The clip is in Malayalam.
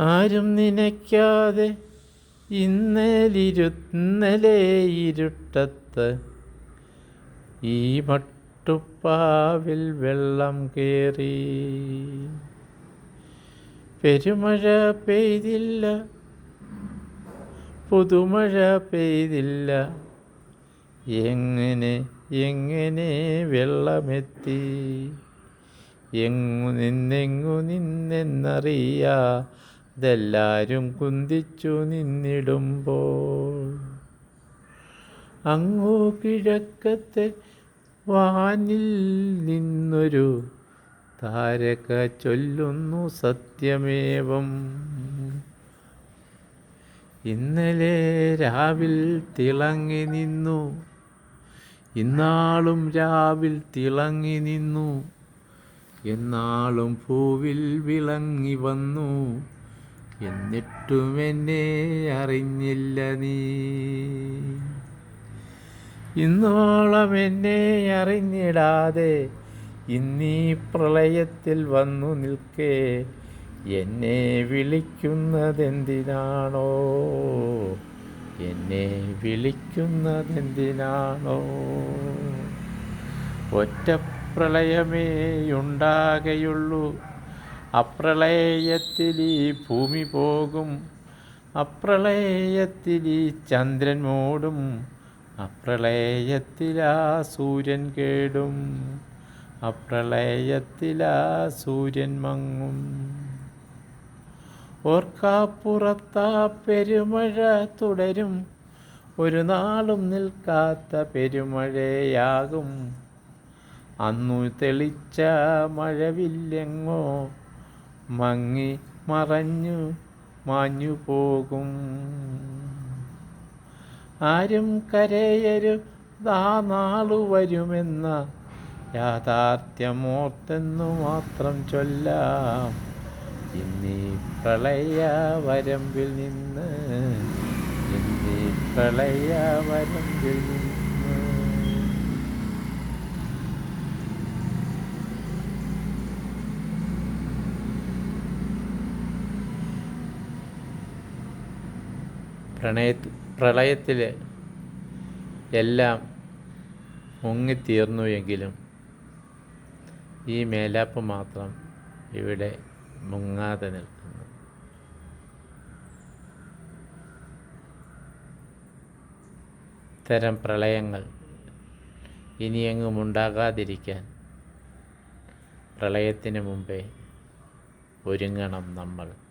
ആരും നനയ്ക്കാതെ ഇന്നലിരുന്നലെ ഇരുട്ടത്ത്. ഈ മട്ടുപ്പാവിൽ വെള്ളം കയറി പെരുമഴ പെയ്തില്ല പുതുമഴ പെയ്തില്ല. എങ്ങനെ എങ്ങനെ വെള്ളമെത്തി? എങ്ങു നിന്നെങ്ങു നിന്നെന്നറിയാതെല്ലാരും കുന്തിച്ചു നിന്നിടുമ്പോൾ. അങ്ങോ കിഴക്കത്തെ വാനിൽ നിന്നൊരു താരക ചൊല്ലുന്നു സത്യമേവം. ഇന്നലെ രാവിൽ തിളങ്ങി നിന്നു. ഇന്നാളും രാവിൽ തിളങ്ങി നിന്നു. എന്നാളും പൂവിൽ വിളങ്ങി വന്നു. എന്നിട്ടും എന്നെ അറിഞ്ഞില്ല നീ. ഇന്നോളം എന്നെ അറിഞ്ഞിടാതെ ഇന്നീ പ്രളയത്തിൽ വന്നു നിൽക്കേ എന്നെ വിളിക്കുന്നതെന്തിനാണോ? എന്നെ വിളിക്കുന്നതെന്തിനാണോ? ഒറ്റ പ്രളയമേയുണ്ടാകയുള്ളൂ അപ്രളയത്തിൽ ഈ ഭൂമി പോകും. അപ്രളയത്തിൽ ഈ ചന്ദ്രൻ മൂടും. അപ്രളയത്തിലാ സൂര്യൻ കേടും. അപ്രളയത്തിലാ സൂര്യൻ മങ്ങും. ഓർക്കാപ്പുറത്താ പെരുമഴ തുടരും. ഒരു നാളും നിൽക്കാത്ത പെരുമഴയാകും. അന്നു തെളിച്ച മഴവില്ലെങ്ങോ? മങ്ങി മറഞ്ഞു മാഞ്ഞു പോകും. ആരും കരയരു ദാനാളു വരുമെന്ന യാഥാർത്ഥ്യമോർത്തെന്നു മാത്രം ചൊല്ലാം. ഇന്നീ പ്രളയ വരമ്പിൽ നിന്ന് ഇന്നീ പ്രളയ വരമ്പിൽ നിന്ന് പ്രണയ പ്രളയത്തിൽ എല്ലാം മുങ്ങിത്തീർന്നു എങ്കിലും ഈ മേലാപ്പ് മാത്രം ഇവിടെ മുങ്ങാതെ നിൽക്കുന്നു. ഇത്തരം പ്രളയങ്ങൾ ഇനിയെങ്ങും ഉണ്ടാകാതിരിക്കാൻ പ്രളയത്തിന് മുമ്പേ ഒരുങ്ങണം നമ്മൾ.